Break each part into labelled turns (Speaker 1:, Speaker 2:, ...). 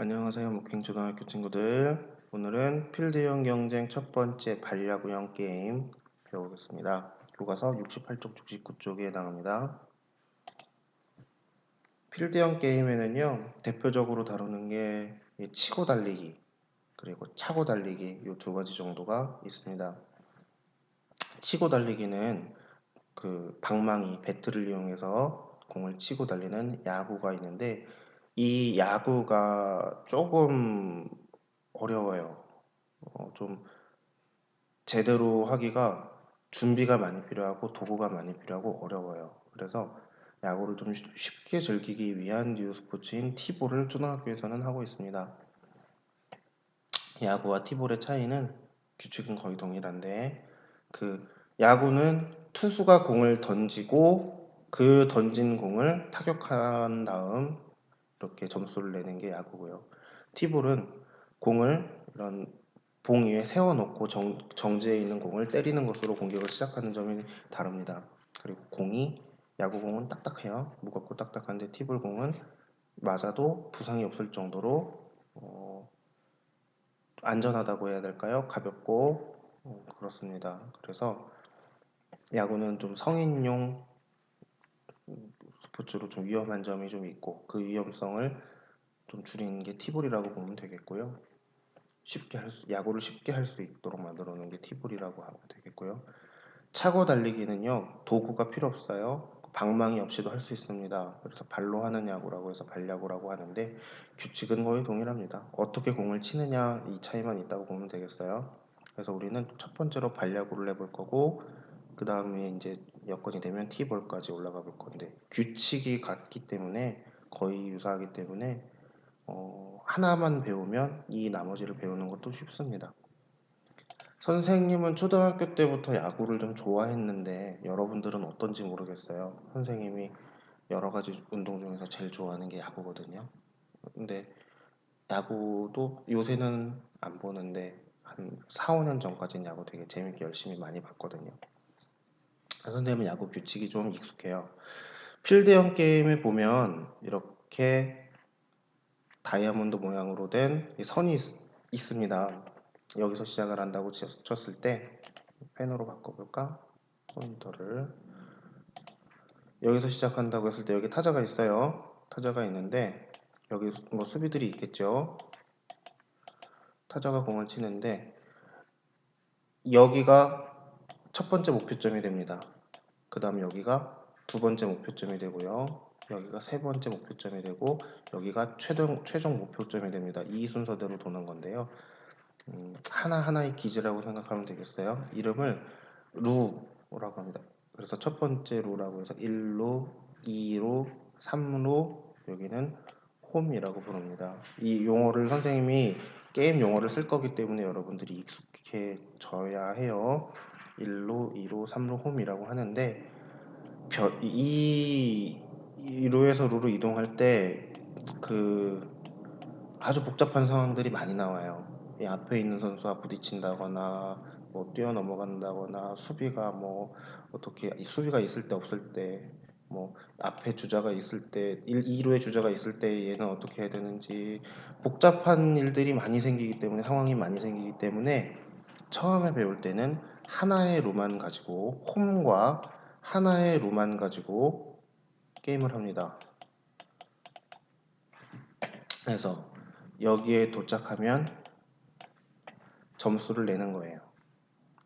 Speaker 1: 안녕하세요 목킹초등학교 친구들. 오늘은 필드형 경쟁 첫 번째 반야구형 게임 배우겠습니다. 교과서 68쪽 69쪽에 해당합니다. 필드형 게임에는요 대표적으로 다루는 게 치고 달리기 그리고 차고 달리기 이 두 가지 정도가 있습니다. 치고 달리기는 그 방망이 배트를 이용해서 공을 치고 달리는 야구가 있는데 이 야구가 조금 어려워요. 어, 좀 제대로 하기가 준비가 많이 필요하고 도구가 많이 필요하고 어려워요. 그래서 야구를 좀 쉽게 즐기기 위한 뉴 스포츠인 티볼을 초등학교에서는 하고 있습니다. 야구와 티볼의 차이는 규칙은 거의 동일한데 그 야구는 투수가 공을 던지고 그 던진 공을 타격한 다음 이렇게 점수를 내는 게 야구고요. 티볼은 공을 이런 봉 위에 세워놓고 정, 정지해 있는 공을 때리는 것으로 공격을 시작하는 점이 다릅니다. 그리고 공이 야구공은 딱딱해요. 무겁고 딱딱한데 티볼 공은 맞아도 부상이 없을 정도로 어, 안전하다고 해야 될까요? 가볍고 어, 그렇습니다. 그래서 야구는 좀 성인용 스포츠로 좀 위험한 점이 좀 있고 그 위험성을 좀 줄이는 게 티볼이라고 보면 되겠고요. 쉽게 할 수, 야구를 쉽게 할 수 있도록 만들어 놓은 게 티볼이라고 하면 되겠고요. 차고 달리기는요 도구가 필요 없어요. 방망이 없이도 할 수 있습니다. 그래서 발로 하는 야구라고 해서 발야구라고 하는데 규칙은 거의 동일합니다. 어떻게 공을 치느냐 이 차이만 있다고 보면 되겠어요. 그래서 우리는 첫 번째로 발야구를 해볼 거고 그 다음에 이제 여건이 되면 T볼까지 올라가 볼 건데 규칙이 같기 때문에 거의 유사하기 때문에 어, 하나만 배우면 이 나머지를 배우는 것도 쉽습니다. 선생님은 초등학교 때부터 야구를 좀 좋아했는데 여러분들은 어떤지 모르겠어요. 선생님이 여러 가지 운동 중에서 제일 좋아하는 게 야구거든요. 근데 야구도 요새는 안 보는데 한 4, 5년 전까지는 야구 되게 재밌게 열심히 많이 봤거든요. 선생님은 야구 규칙이 좀 익숙해요. 필드형 게임에 보면 이렇게 다이아몬드 모양으로 된 선이 있, 있습니다. 여기서 시작을 한다고 쳤을 때 펜으로 바꿔볼까? 포인터를 여기서 시작한다고 했을 때 여기 타자가 있어요. 타자가 있는데 여기 뭐 수비들이 있겠죠. 타자가 공을 치는데 여기가 첫 번째 목표점이 됩니다. 그 다음 여기가 두 번째 목표점이 되고요. 여기가 세 번째 목표점이 되고 여기가 최종, 최종 목표점이 됩니다. 이 순서대로 도는 건데요. 음, 하나하나의 기지라고 생각하면 되겠어요. 이름을 루라고 합니다. 그래서 첫 번째 루라고 해서 1루, 2루, 3루, 여기는 홈이라고 부릅니다. 이 용어를 선생님이 게임 용어를 쓸 거기 때문에 여러분들이 익숙해져야 해요. 1루, 2루, 3루 홈이라고 하는데 이, 이 루에서 루로 이동할 때 그 아주 복잡한 상황들이 많이 나와요. 이 앞에 있는 선수와 부딪힌다거나 뭐 뛰어넘어간다거나 수비가 뭐 어떻게 수비가 있을 때 없을 때 뭐 앞에 주자가 있을 때 1, 2루에 주자가 있을 때 얘는 어떻게 해야 되는지 복잡한 일들이 많이 생기기 때문에 상황이 많이 생기기 때문에 처음에 배울 때는 하나의 루만 가지고 홈과 하나의 루만 가지고 게임을 합니다. 그래서 여기에 도착하면 점수를 내는 거예요.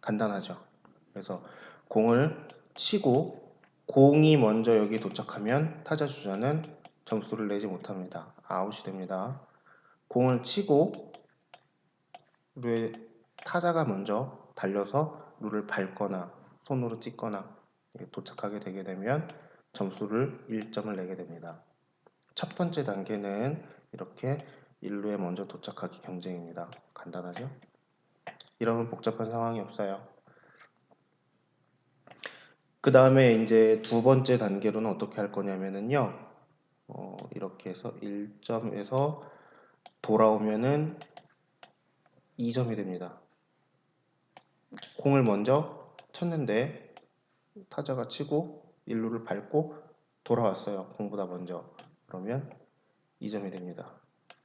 Speaker 1: 간단하죠. 그래서 공을 치고 공이 먼저 여기 도착하면 타자 주자는 점수를 내지 못합니다. 아웃이 됩니다. 공을 치고 타자가 먼저 달려서 룰을 밟거나 손으로 찍거나 도착하게 되게 되면 점수를 1점을 내게 됩니다. 첫 번째 단계는 이렇게 1루에 먼저 도착하기 경쟁입니다. 간단하죠? 이러면 복잡한 상황이 없어요. 그 다음에 이제 두 번째 단계로는 어떻게 할 거냐면요. 어, 이렇게 해서 1점에서 돌아오면은 2점이 됩니다. 공을 먼저 쳤는데 타자가 치고 1루를 밟고 돌아왔어요. 공보다 먼저. 그러면 2점이 됩니다.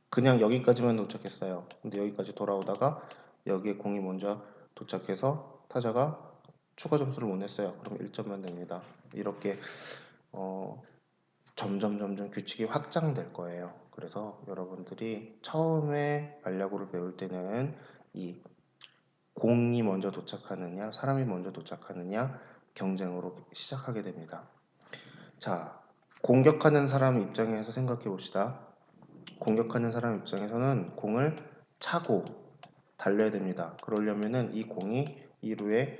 Speaker 1: 그냥 여기까지만 도착했어요. 근데 여기까지 돌아오다가 여기에 공이 먼저 도착해서 타자가 추가 점수를 못 냈어요. 그럼 1점만 됩니다. 이렇게 어, 점점 점점 규칙이 확장될 거예요. 그래서 여러분들이 처음에 반려구를 배울 때는 이 공이 먼저 도착하느냐, 사람이 먼저 도착하느냐 경쟁으로 시작하게 됩니다. 자, 공격하는 사람 입장에서 생각해 봅시다. 공격하는 사람 입장에서는 공을 차고 달려야 됩니다. 그러려면은 이 공이 이루에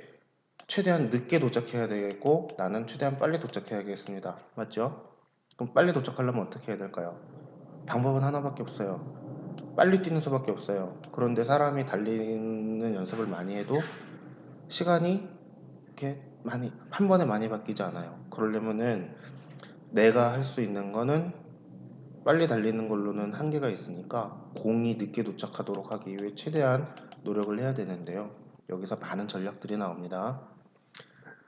Speaker 1: 최대한 늦게 도착해야 되겠고 나는 최대한 빨리 도착해야겠습니다. 맞죠? 그럼 빨리 도착하려면 어떻게 해야 될까요? 방법은 하나밖에 없어요. 빨리 뛰는 수밖에 없어요. 그런데 사람이 달리는 연습을 많이 해도 시간이 이렇게 많이 한 번에 많이 바뀌지 않아요. 그러려면은 내가 할 수 있는 거는 빨리 달리는 걸로는 한계가 있으니까 공이 늦게 도착하도록 하기 위해 최대한 노력을 해야 되는데요. 여기서 많은 전략들이 나옵니다.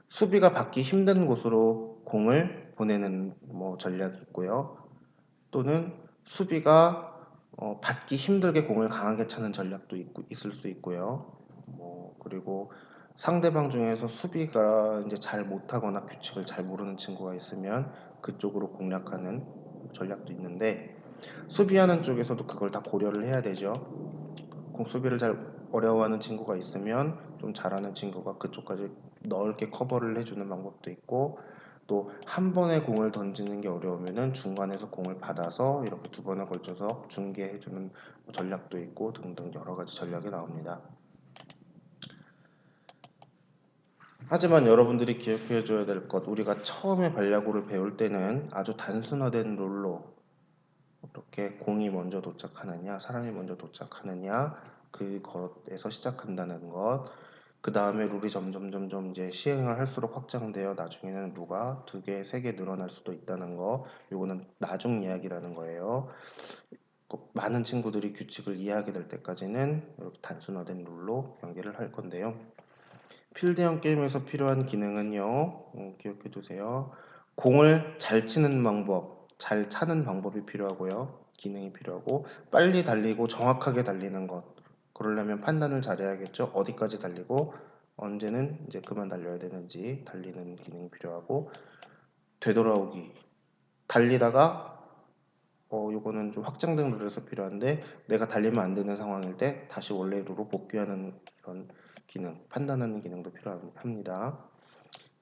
Speaker 1: 수비가 받기 힘든 곳으로 공을 보내는 뭐 전략이 있고요. 또는 수비가 어, 받기 힘들게 공을 강하게 차는 전략도 있고, 있을 수 있고요. 뭐 그리고 상대방 중에서 수비가 이제 잘 못하거나 규칙을 잘 모르는 친구가 있으면 그쪽으로 공략하는 전략도 있는데 수비하는 쪽에서도 그걸 다 고려를 해야 되죠. 공 수비를 잘 어려워하는 친구가 있으면 좀 잘하는 친구가 그쪽까지 넓게 커버를 해주는 방법도 있고 또 한 번에 공을 던지는 게 어려우면은 중간에서 공을 받아서 이렇게 두 번에 걸쳐서 중계해주는 전략도 있고 등등 여러 가지 전략이 나옵니다. 하지만 여러분들이 기억해 줘야 될 것, 우리가 처음에 반야구를 배울 때는 아주 단순화된 룰로 이렇게 공이 먼저 도착하느냐, 사람이 먼저 도착하느냐, 그것에서 시작한다는 것. 그 다음에 룰이 점점 점점 이제 시행을 할수록 확장되어 나중에는 룰가 두 개, 세 개 늘어날 수도 있다는 거. 요거는 나중 이야기라는 거예요. 꼭 많은 친구들이 규칙을 이해하게 될 때까지는 이렇게 단순화된 룰로 연계를 할 건데요. 필드형 게임에서 필요한 기능은요. 어, 기억해 두세요. 공을 잘 치는 방법, 잘 차는 방법이 필요하고요. 기능이 필요하고 빨리 달리고 정확하게 달리는 것. 그러려면 판단을 잘해야겠죠. 어디까지 달리고 언제는 이제 그만 달려야 되는지 달리는 기능이 필요하고 되돌아오기. 달리다가 어 요거는 좀 확장된 룰에서 필요한데 내가 달리면 안 되는 상황일 때 다시 원래 룰로 복귀하는 이런 기능, 판단하는 기능도 필요합니다.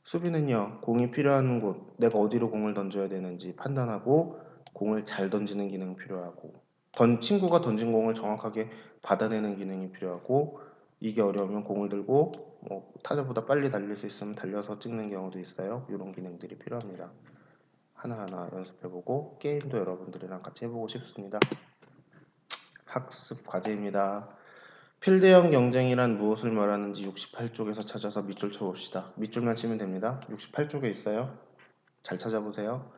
Speaker 1: 수비는요, 공이 필요한 곳, 내가 어디로 공을 던져야 되는지 판단하고 공을 잘 던지는 기능 필요하고 던 친구가 던진 공을 정확하게 받아내는 기능이 필요하고 이게 어려우면 공을 들고 뭐 타자보다 빨리 달릴 수 있으면 달려서 찍는 경우도 있어요. 이런 기능들이 필요합니다. 하나하나 연습해보고 게임도 여러분들이랑 같이 해보고 싶습니다. 학습 과제입니다. 필드형 경쟁이란 무엇을 말하는지 68쪽에서 찾아서 밑줄 쳐봅시다. 밑줄만 치면 됩니다. 68쪽에 있어요. 잘 찾아보세요.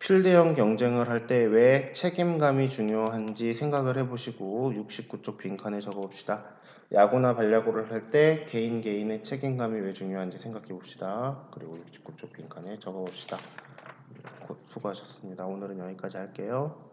Speaker 1: 필드형 경쟁을 할 때 왜 책임감이 중요한지 생각을 해보시고 69쪽 빈칸에 적어봅시다. 야구나 반야구를 할 때 개인 개인의 책임감이 왜 중요한지 생각해 봅시다. 그리고 69쪽 빈칸에 적어봅시다. 수고하셨습니다. 오늘은 여기까지 할게요.